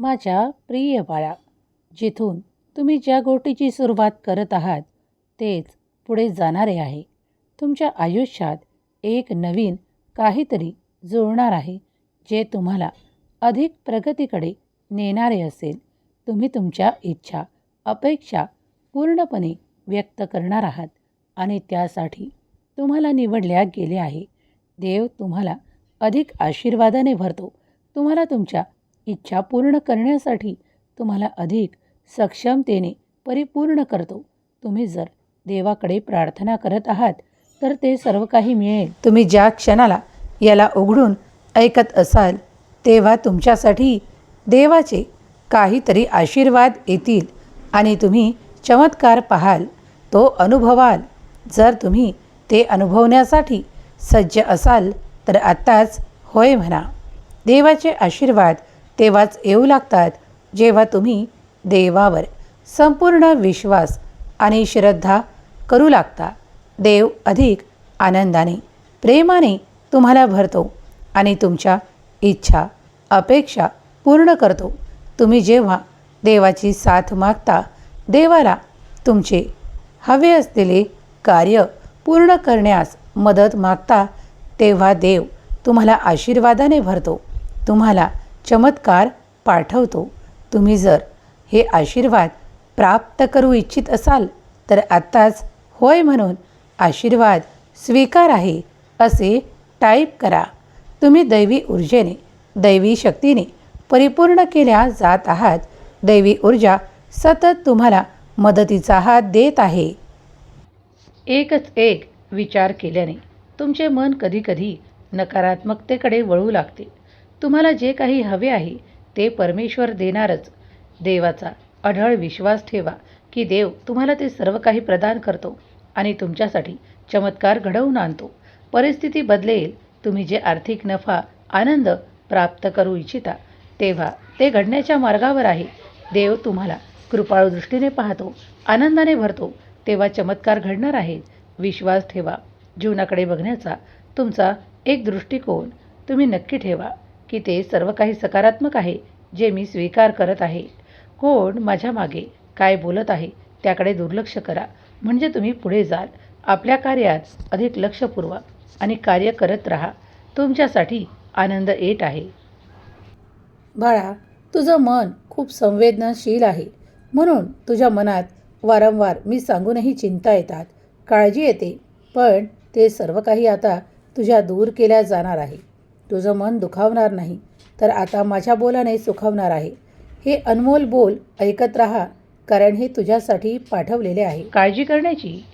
माझ्या प्रिय बाळा जिथून तुम्ही ज्या गोष्टीची सुरुवात करत आहात तेच पुढे जाणारे आहे. तुमच्या आयुष्यात एक नवीन काहीतरी जुळणार आहे जे तुम्हाला अधिक प्रगतीकडे नेणारे असेल. तुम्ही तुमच्या इच्छा अपेक्षा पूर्णपणे व्यक्त करणार आहात आणि त्यासाठी तुम्हाला निवडल्या गेले आहे. देव तुम्हाला अधिक आशीर्वादाने भरतो. तुम्हाला तुमच्या इच्छा पूर्ण करण्यासाठी तुम्हाला अधिक सक्षमतेने परिपूर्ण करतो. तुम्ही जर देवाकडे प्रार्थना करत आहात तर ते सर्व काही मिळेल. तुम्ही ज्या क्षणाला याला उघडून ऐकत असाल तेव्हा तुमच्यासाठी देवाचे काहीतरी आशीर्वाद येतील आणि तुम्ही चमत्कार पाहाल. तो अनुभवाल. जर तुम्ही ते अनुभवण्यासाठी सज्ज असाल तर आत्ताच होय म्हणा. देवाचे आशीर्वाद तेव्हाच येऊ लागतात जेव्हा तुम्ही देवावर संपूर्ण विश्वास आणि श्रद्धा करू लागता. देव अधिक आनंदाने प्रेमाने तुम्हाला भरतो आणि तुमच्या इच्छा अपेक्षा पूर्ण करतो. तुम्ही जेव्हा देवाची साथ मागता देवाला तुमचे हवे असलेले कार्य पूर्ण करण्यास मदत मागता तेव्हा देव तुम्हाला आशीर्वादाने भरतो. तुम्हाला चमत्कार पाठवतो. तुम्ही जर हे आशीर्वाद प्राप्त करू इच्छित असाल तर आत्ताच होय म्हणून आशीर्वाद स्वीकार आहे असे टाईप करा. तुम्ही दैवी ऊर्जेने दैवी शक्तीने परिपूर्ण केल्या जात आहात. दैवी ऊर्जा सतत तुम्हाला मदतीचा हात देत आहे. एकच एक विचार केल्याने तुमचे मन कधीकधी नकारात्मकतेकडे वळू लागते. तुम्हाला जे काही हवे आहे ते परमेश्वर देणारच. देवाचा अढळ विश्वास ठेवा की देव तुम्हाला ते सर्व काही प्रदान करतो आणि तुमच्यासाठी चमत्कार घडवून आणतो. परिस्थिती बदलेल तुम्ही जे आर्थिक नफा आनंद प्राप्त करू इच्छिता तेव्हा ते घडण्याच्या मार्गावर आहे. देव तुम्हाला कृपाळू दृष्टीने पाहतो आनंदाने भरतो तेव्हा चमत्कार घडणार आहेत. विश्वास ठेवा. जीवनाकडे बघण्याचा तुमचा एक दृष्टिकोन तुम्ही नक्की ठेवा. की ते सर्व काही सकारात्मक आहे जे मी स्वीकार करत आहे. कोण माझ्या मागे काय बोलत आहे त्याकडे दुर्लक्ष करा. म्हणजे तुम्ही पुढे जाल. आपल्या कार्यात अधिक लक्ष पुरवा आणि कार्य करत राहा. तुमच्यासाठी आनंद येत आहे. बाळा तुझं मन खूप संवेदनशील आहे. म्हणून तुझ्या मनात वारंवार मी सांगूनही चिंता येतात. काळजी येते. पण ते सर्व काही आता तुझ्या दूर केल्या जाणार आहे. तुझं मन दुखावणार नाही तर आता माझ्या बोलाने सुखावणार आहे. हे अनमोल बोल ऐकत राहा कारण हे तुझ्यासाठी पाठवलेले आहे. काळजी करण्याची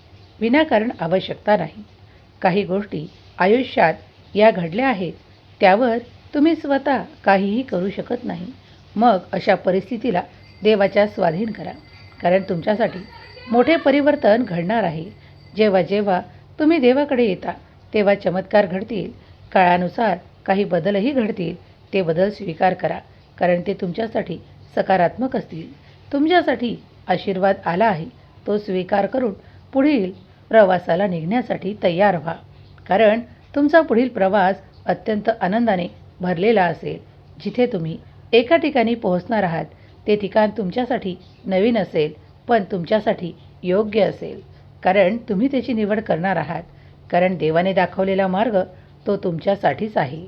विनाकारण आवश्यकता नाही. काही गोष्टी आयुष्यात या घडल्या आहेत त्यावर तुम्ही स्वतः काहीही करू शकत नाही. मग अशा परिस्थितीला देवाच्या स्वाधीन करा कारण तुमच्यासाठी मोठे परिवर्तन घडणार आहे. जेव्हा जेव्हा तुम्ही देवाकडे येता तेव्हा चमत्कार घडतील. काळानुसार काही बदलही घडतील ते बदल स्वीकार करा कारण ते तुमच्यासाठी सकारात्मक असतील. तुमच्यासाठी आशीर्वाद आला आहे तो स्वीकार करून पुढील प्रवासाला निघण्यासाठी तयार व्हा. कारण तुमचा पुढील प्रवास अत्यंत आनंदाने भरलेला असेल. जिथे तुम्ही एका ठिकाणी पोहोचणार आहात ते ठिकाण तुमच्यासाठी नवीन असेल पण तुमच्यासाठी योग्य असेल. कारण तुम्ही त्याची निवड करणार आहात. कारण देवाने दाखवलेला मार्ग तो तुमच्यासाठीच आहे.